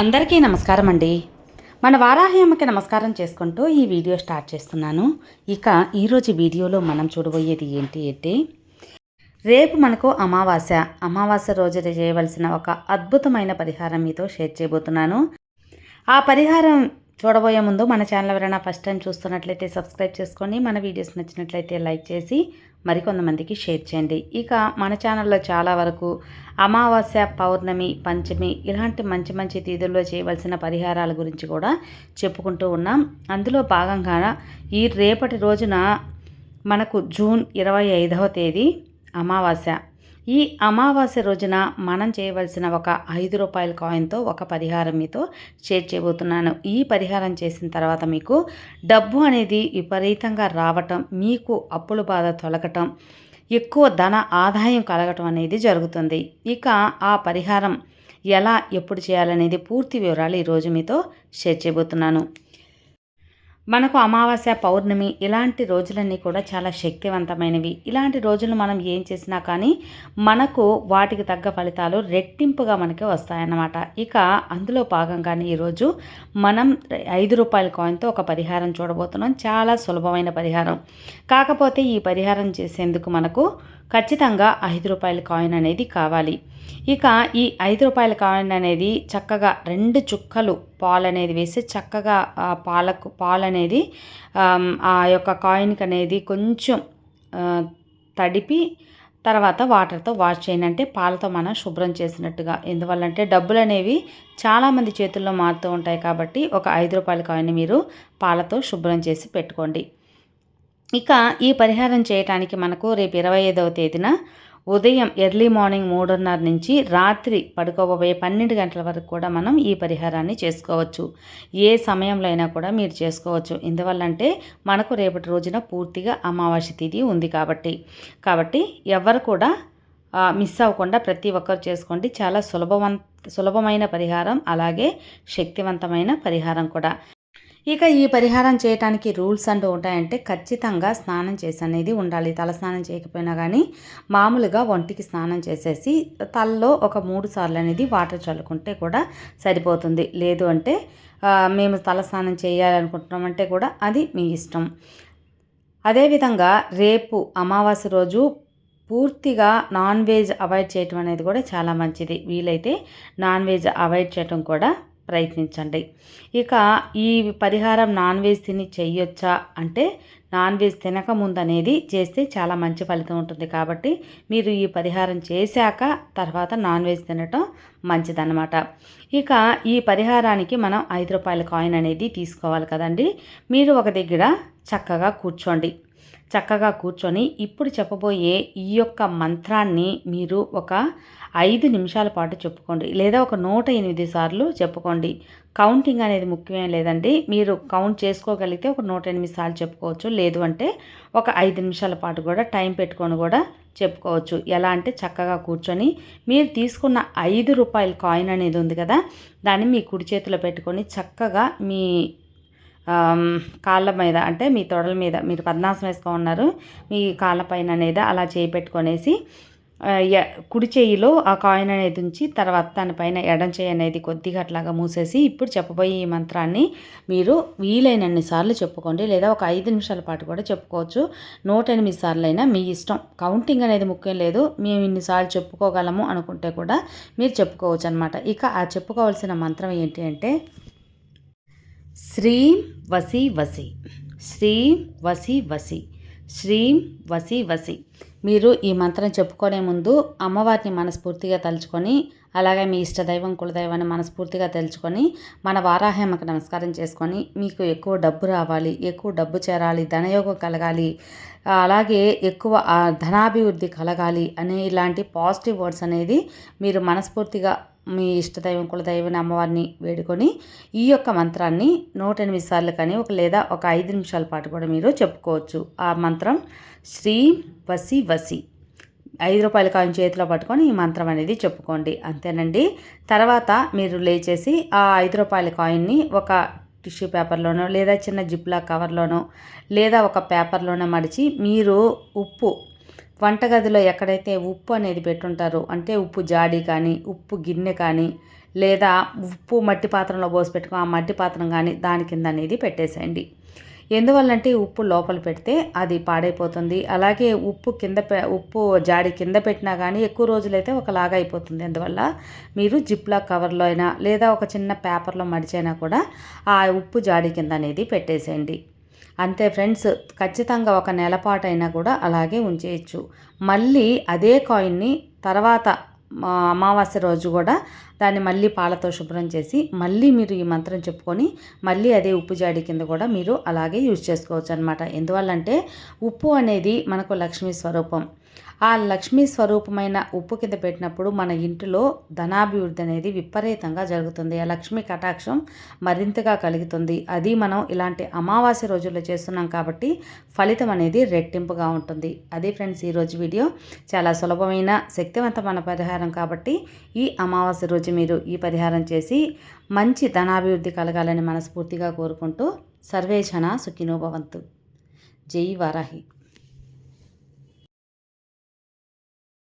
అందరికీ నమస్కారం అండి మన వారాహి అమ్మకి నమస్కారం చేసుకుంటూ ఈ వీడియో స్టార్ట్ చేస్తున్నాను. ఇక ఈరోజు వీడియోలో మనం చూడబోయేది ఏంటి అంటే రేపు మనకు అమావాస్య. అమావాస్య రోజు చేయవలసిన ఒక అద్భుతమైన పరిహారం మీతో షేర్ చేయబోతున్నాను. ఆ పరిహారం చూడబోయే ముందు మన ఛానల్ ఎవరైనా ఫస్ట్ టైం చూస్తున్నట్లయితే సబ్స్క్రైబ్ చేసుకొని మన వీడియోస్ నచ్చినట్లయితే లైక్ చేసి మరికొంతమందికి షేర్ చేయండి. ఇక మన ఛానల్లో చాలా వరకు అమావాస్య పౌర్ణమి పంచమి ఇలాంటి మంచి మంచి తీదుల్లో చేయవలసిన పరిహారాల గురించి కూడా చెప్పుకుంటూ ఉన్నాం. అందులో భాగంగా ఈ రేపటి రోజున మనకు జూన్ ఇరవై ఐదవ తేదీ అమావాస్య. ఈ అమావాస్య రోజున మనం చేయవలసిన ఒక ఐదు రూపాయల కాయిన్తో ఒక పరిహారం మీతో షేర్ చేయబోతున్నాను. ఈ పరిహారం చేసిన తర్వాత మీకు డబ్బు అనేది విపరీతంగా రావటం మీకు అప్పుల బాధ తొలగటం ఎక్కువ ధన ఆదాయం కలగటం అనేది జరుగుతుంది. ఇక ఆ పరిహారం ఎలా ఎప్పుడు చేయాలనేది పూర్తి వివరాలు ఈరోజు మీతో షేర్ చేయబోతున్నాను. మనకు అమావాస్య పౌర్ణమి ఇలాంటి రోజులన్నీ కూడా చాలా శక్తివంతమైనవి. ఇలాంటి రోజులు మనం ఏం చేసినా కానీ మనకు వాటికి తగ్గ ఫలితాలు రెట్టింపుగా మనకి వస్తాయన్నమాట. ఇక అందులో భాగంగానే ఈరోజు మనం ఐదు రూపాయల కాయిన్తో ఒక పరిహారం చూడబోతున్నాం. చాలా సులభమైన పరిహారం. కాకపోతే ఈ పరిహారం చేసేందుకు మనకు ఖచ్చితంగా ఐదు రూపాయల కాయిన్ అనేది కావాలి. ఇక ఈ ఐదు రూపాయల కాయిన్ అనేది చక్కగా రెండు చుక్కలు పాలు అనేది వేసి చక్కగా పాలకు పాలు అనేది ఆ యొక్క కాయిన్కి అనేది కొంచెం తడిపి తర్వాత వాటర్తో వాష్ చేయండి. అంటే పాలతో మనం శుభ్రం చేసినట్టుగా. ఎందువల్లంటే డబ్బులు అనేవి చాలామంది చేతుల్లో మారుతూ ఉంటాయి కాబట్టి ఒక ఐదు రూపాయల కాయిన్ మీరు పాలతో శుభ్రం చేసి పెట్టుకోండి. ఇక ఈ పరిహారం చేయటానికి మనకు రేపు ఇరవై ఐదవ తేదీన ఉదయం ఎర్లీ మార్నింగ్ మూడున్నర నుంచి రాత్రి పడుకోబోయే పన్నెండు గంటల వరకు కూడా మనం ఈ పరిహారాన్ని చేసుకోవచ్చు. ఏ సమయంలో అయినా కూడా మీరు చేసుకోవచ్చు. ఎందువల్లంటే మనకు రేపటి రోజున పూర్తిగా అమావాస్య తిథి ఉంది కాబట్టి. కాబట్టి ఎవరు కూడా మిస్ అవ్వకుండా ప్రతి ఒక్కరు చేసుకోండి. చాలా సులభవంత సులభమైన పరిహారం అలాగే శక్తివంతమైన పరిహారం కూడా. ఇక ఈ పరిహారం చేయడానికి రూల్స్ అంటూ ఉంటాయంటే ఖచ్చితంగా స్నానం చేసి అనేది ఉండాలి. తల స్నానం చేయకపోయినా కానీ మామూలుగా ఒంటికి స్నానం చేసేసి తలలో ఒక మూడు సార్లు అనేది వాటర్ చల్లుకుంటే కూడా సరిపోతుంది. లేదు అంటే మేము తల స్నానం చేయాలనుకుంటున్నామంటే కూడా అది మీ ఇష్టం. అదేవిధంగా రేపు అమావాస్య రోజు పూర్తిగా నాన్ వెజ్ అవాయిడ్ చేయటం అనేది కూడా చాలా మంచిది. వీలైతే నాన్ వెజ్ అవాయిడ్ చేయటం కూడా ప్రయత్నించండి. ఇక ఈ పరిహారం నాన్ వెజ్ తిని చేయొచ్చా? అంటే నాన్ వెజ్ తినక ముందు అనేది చేస్తే చాలా మంచి ఫలితం ఉంటుంది కాబట్టి మీరు ఈ పరిహారం చేశాక తర్వాత నాన్ వెజ్ తినటం మంచిదన్నమాట. ఇక ఈ పరిహారానికి మనం ఐదు రూపాయల కాయిన్ అనేది తీసుకోవాలి కదండి. మీరు ఒక దగ్గర చక్కగా కూర్చోండి. చక్కగా కూర్చొని ఇప్పుడు చెప్పబోయే ఈ యొక్క మంత్రాన్ని మీరు ఒక ఐదు నిమిషాల పాటు చెప్పుకోండి లేదా ఒక నూట ఎనిమిది సార్లు చెప్పుకోండి. కౌంటింగ్ అనేది ముఖ్యమేం లేదండి. మీరు కౌంట్ చేసుకోగలిగితే ఒక నూట ఎనిమిది సార్లు చెప్పుకోవచ్చు. లేదు అంటే ఒక ఐదు నిమిషాల పాటు కూడా టైం పెట్టుకొని కూడా చెప్పుకోవచ్చు. ఎలా అంటే చక్కగా కూర్చొని మీరు తీసుకున్న ఐదు రూపాయల కాయిన్ అనేది ఉంది కదా దాన్ని మీ కుడి చేతిలో పెట్టుకొని చక్కగా మీ కాళ్ళ మీద అంటే మీ తొడల మీద మీరు పద్నాసం వేసుకో ఉన్నారు మీ కాళ్ళ పైన అనేది అలా చేయి పెట్టుకొనేసి కుడి చేయిలో ఆ కాయిన్ అనేది ఉంచి తర్వాత దానిపైన ఎడం చేయి అనేది కొద్దిగా అట్లాగా మూసేసి ఇప్పుడు చెప్పబోయే ఈ మంత్రాన్ని మీరు వీలైనన్ని సార్లు చెప్పుకోండి. లేదా ఒక ఐదు నిమిషాల పాటు కూడా చెప్పుకోవచ్చు. నూట ఎనిమిది సార్లు అయినా మీ ఇష్టం. కౌంటింగ్ అనేది ముఖ్యం లేదు. మేము ఇన్నిసార్లు చెప్పుకోగలము అనుకుంటే కూడా మీరు చెప్పుకోవచ్చు అనమాట ఇక ఆ చెప్పుకోవాల్సిన మంత్రం ఏంటి అంటే శ్రీం వసి వసి. శ్రీం వసి వసి. శ్రీం వసి వసి. మీరు ఈ మంత్రం చెప్పుకునే ముందు అమ్మవారిని మనస్ఫూర్తిగా తలుచుకొని అలాగే మీ ఇష్టదైవం కులదైవాన్ని మనస్ఫూర్తిగా తెలుసుకొని మన వారాహేమకు నమస్కారం చేసుకొని మీకు ఎక్కువ డబ్బు రావాలి ఎక్కువ డబ్బు చేరాలి ధనయోగం కలగాలి అలాగే ఎక్కువ ధనాభివృద్ధి కలగాలి అనే ఇలాంటి పాజిటివ్ వర్డ్స్ అనేది మీరు మనస్ఫూర్తిగా మీ ఇష్టదైవం కులదైవం అమ్మవారిని వేడుకొని ఈ యొక్క మంత్రాన్ని నూట ఎనిమిది సార్లు కానీ ఒక లేదా ఒక ఐదు నిమిషాల పాటు కూడా మీరు చెప్పుకోవచ్చు. ఆ మంత్రం శ్రీ వసి వసి. ఐదు రూపాయల కాయిన్ చేతిలో పట్టుకొని ఈ మంత్రం అనేది చెప్పుకోండి. అంతేనండి. తర్వాత మీరు లేచేసి ఆ ఐదు రూపాయల కాయిన్ని ఒక టిష్యూ పేపర్లోనో లేదా చిన్న జిప్లా కవర్లోనో లేదా ఒక పేపర్లోనో మడిచి మీరు ఉప్పు వంటగదిలో ఎక్కడైతే ఉప్పు అనేది పెట్టుంటారో అంటే ఉప్పు జాడి కానీ ఉప్పు గిన్నె కానీ లేదా ఉప్పు మట్టి పాత్రలో పోసి పెట్టుకుని ఆ మట్టి పాత్రం కానీ దాని కింద అనేది పెట్టేసేయండి. ఎందువల్లంటే ఉప్పు లోపల పెడితే అది పాడైపోతుంది. అలాగే ఉప్పు కింద ఉప్పు జాడి కింద పెట్టినా కానీ ఎక్కువ రోజులైతే ఒకలాగా అయిపోతుంది. అందువల్ల మీరు జిప్లా కవర్లో అయినా లేదా ఒక చిన్న పేపర్లో మడిచైనా కూడా ఆ ఉప్పు జాడి కింద అనేది పెట్టేసేయండి. అంతే ఫ్రెండ్స్ ఖచ్చితంగా ఒక నెలపాటైనా కూడా అలాగే ఉంచేయచ్చు. మళ్ళీ అదే కాయిన్ని తర్వాత అమావాస్య రోజు కూడా దాన్ని మళ్ళీ పాలతో శుభ్రం చేసి మళ్ళీ మీరు ఈ మంత్రం చెప్పుకొని మళ్ళీ అదే ఉప్పు జాడి కింద కూడా మీరు అలాగే యూజ్ చేసుకోవచ్చు అనమాట ఎందువల్లంటే ఉప్పు అనేది మనకు లక్ష్మీ స్వరూపం. ఆ లక్ష్మీ స్వరూపమైన ఉప్పు కింద పెట్టినప్పుడు మన ఇంటిలో ధనాభివృద్ధి అనేది విపరీతంగా జరుగుతుంది. ఆ లక్ష్మీ కటాక్షం మరింతగా కలుగుతుంది. అది మనం ఇలాంటి అమావాస్య రోజుల్లో చేస్తున్నాం కాబట్టి ఫలితం అనేది రెట్టింపుగా ఉంటుంది. అదే ఫ్రెండ్స్ ఈరోజు వీడియో చాలా సులభమైన శక్తివంతమైన పరిహారం కాబట్టి ఈ అమావాస్య రోజు మీరు ఈ పరిహారం చేసి మంచి ధనాభివృద్ధి కలగాలని మనస్ఫూర్తిగా కోరుకుంటూ సర్వేక్షణ సుఖినోభవంతు జై వారాహి.